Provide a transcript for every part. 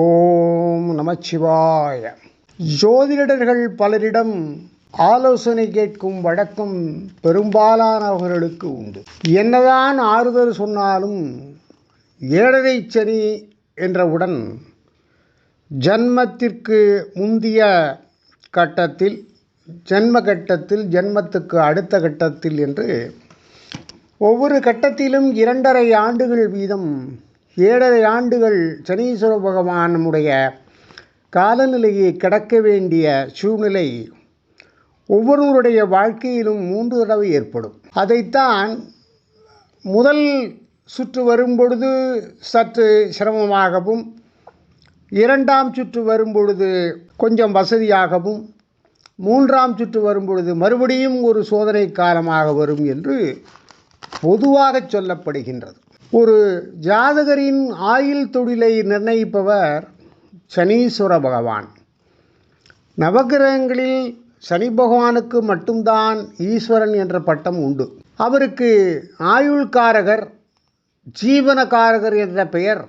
ஓம் நமச்சிவாய. ஜோதிடர்கள் பலரிடம் ஆலோசனை கேட்கும் வழக்கம் பெரும்பாலானவர்களுக்கு உண்டு. என்னதான் ஆறுதல் சொன்னாலும் ஏழரை சனி என்றவுடன் ஜன்மத்திற்கு முந்திய கட்டத்தில் ஜென்ம கட்டத்தில் ஜென்மத்துக்கு அடுத்த கட்டத்தில் என்று ஒவ்வொரு கட்டத்திலும் இரண்டரை ஆண்டுகள் வீதம் ஏழரை ஆண்டுகள் சனீஸ்வர பகவானுடைய காலநிலையை கடக்க வேண்டிய சூழ்நிலை ஒவ்வொருவருடைய வாழ்க்கையிலும் மூன்று தடவை ஏற்படும். அதைத்தான் முதல் சுற்று வரும்பொழுது சற்று சிரமமாகவும் இரண்டாம் சுற்று வரும்பொழுது கொஞ்சம் வசதியாகவும் மூன்றாம் சுற்று வரும்பொழுது மறுபடியும் ஒரு சோதனை காலமாக வரும் என்று பொதுவாக சொல்லப்படுகின்றது. ஒரு ஜாதகரின் ஆயுள் தொழிலை நிர்ணயிப்பவர் சனீஸ்வர பகவான். நவகிரகங்களில் சனி பகவானுக்கு மட்டும்தான் ஈஸ்வரன் என்ற பட்டம் உண்டு. அவருக்கு ஆயுள்காரகர் ஜீவனகாரகர் என்ற பெயர்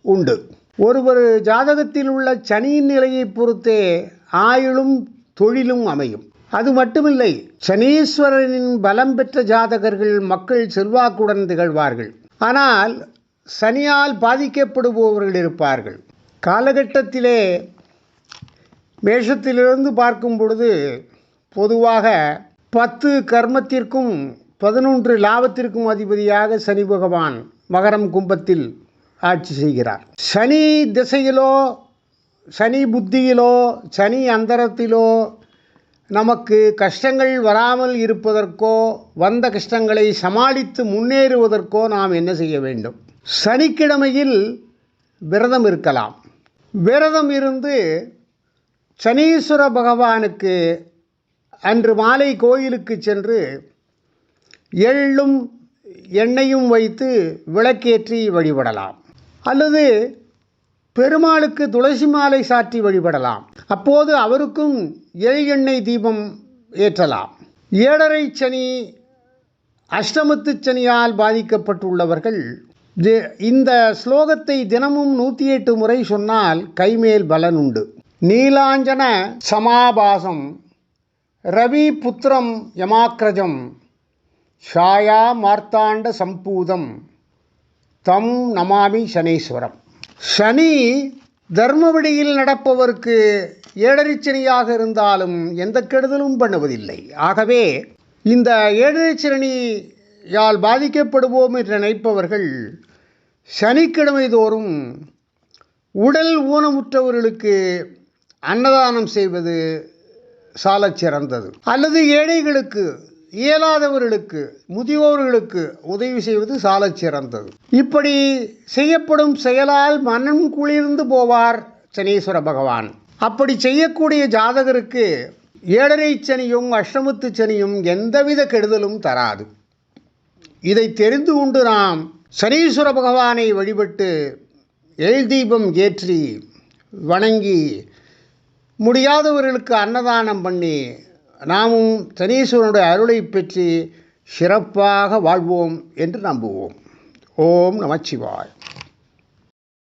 உண்டு. ஒருவர் ஜாதகத்தில் உள்ள சனியின் நிலையை பொறுத்தே ஆயுளும் தொழிலும் அமையும். அது மட்டுமில்லை சனீஸ்வரனின் பலம் பெற்ற ஜாதகர்கள் மக்கள் செல்வாக்குடன் திகழ்வார்கள். ஆனால் சனியால் பாதிக்கப்படுபவர்கள் இருப்பார்கள். காலகட்டத்திலே மேஷத்திலிருந்து பார்க்கும் பொழுது பொதுவாக பத்து கர்மத்திற்கும் பதினொன்று லாபத்திற்கும் அதிபதியாக சனி பகவான் மகரம் கும்பத்தில் ஆட்சி செய்கிறார். சனி திசையிலோ சனி புத்தியிலோ சனி அந்தரத்திலோ நமக்கு கஷ்டங்கள் வராமல் இருப்பதற்கோ வந்த கஷ்டங்களை சமாளித்து முன்னேறுவதற்கோ நாம் என்ன செய்ய வேண்டும்? சனிக்கிழமையில் விரதம் இருக்கலாம். விரதம் இருந்து சனீஸ்வர பகவானுக்கு அன்று மாலை கோயிலுக்கு சென்று எள்ளும் எண்ணெயும் வைத்து விளக்கேற்றி வழிபடலாம். அல்லது பெருமாளுக்கு துளசி மாலை சாற்றி வழிபடலாம். அப்போது அவருக்கும் எள் எண்ணெய் தீபம் ஏற்றலாம். ஏழரை சனி அஷ்டமத்து சனியால் பாதிக்கப்பட்டுள்ளவர்கள் இந்த ஸ்லோகத்தை தினமும் நூற்றி எட்டு முறை சொன்னால் கைமேல் பலன் உண்டு. நீலாஞ்சன சமாபாசம் ரவி புத்திரம் யமாக்கிரஜம் ஷாயா மார்த்தாண்ட சம்பூதம் தம் நமாமி சனீஸ்வரம். சனி தர்மவடியில் நடப்பவருக்கு ஏழரிச்சனியாக இருந்தாலும் எந்த கெடுதலும் பண்ணுவதில்லை. ஆகவே இந்த ஏழரிச்சனியால் பாதிக்கப்படுவோம் என்று நினைப்பவர்கள் சனிக்கிழமை தோறும் உடல் ஊனமுற்றவர்களுக்கு அன்னதானம் செய்வது சாலச் சிறந்தது அல்லது ஏழைகளுக்கு இயலாதவர்களுக்கு முதியோர்களுக்கு உதவி செய்வது சாலச் சிறந்தது. இப்படி செய்யப்படும் செயலால் மனம் குளிர்ந்து போவார் சனீஸ்வர பகவான். அப்படி செய்யக்கூடிய ஜாதகருக்கு ஏழரை சனியும் அஷ்டமத்து சனியும் எந்தவித கெடுதலும் தராது. இதை தெரிந்து கொண்டு நாம் சனீஸ்வர பகவானை வழிபட்டு எல் தீபம் ஏற்றி வணங்கி முடியாதவர்களுக்கு அன்னதானம் பண்ணி நாமும் சனீஸ்வரனுடைய அருளை பெற்று சிறப்பாக வாழ்வோம் என்று நம்புவோம். ஓம் நமச்சிவாய்.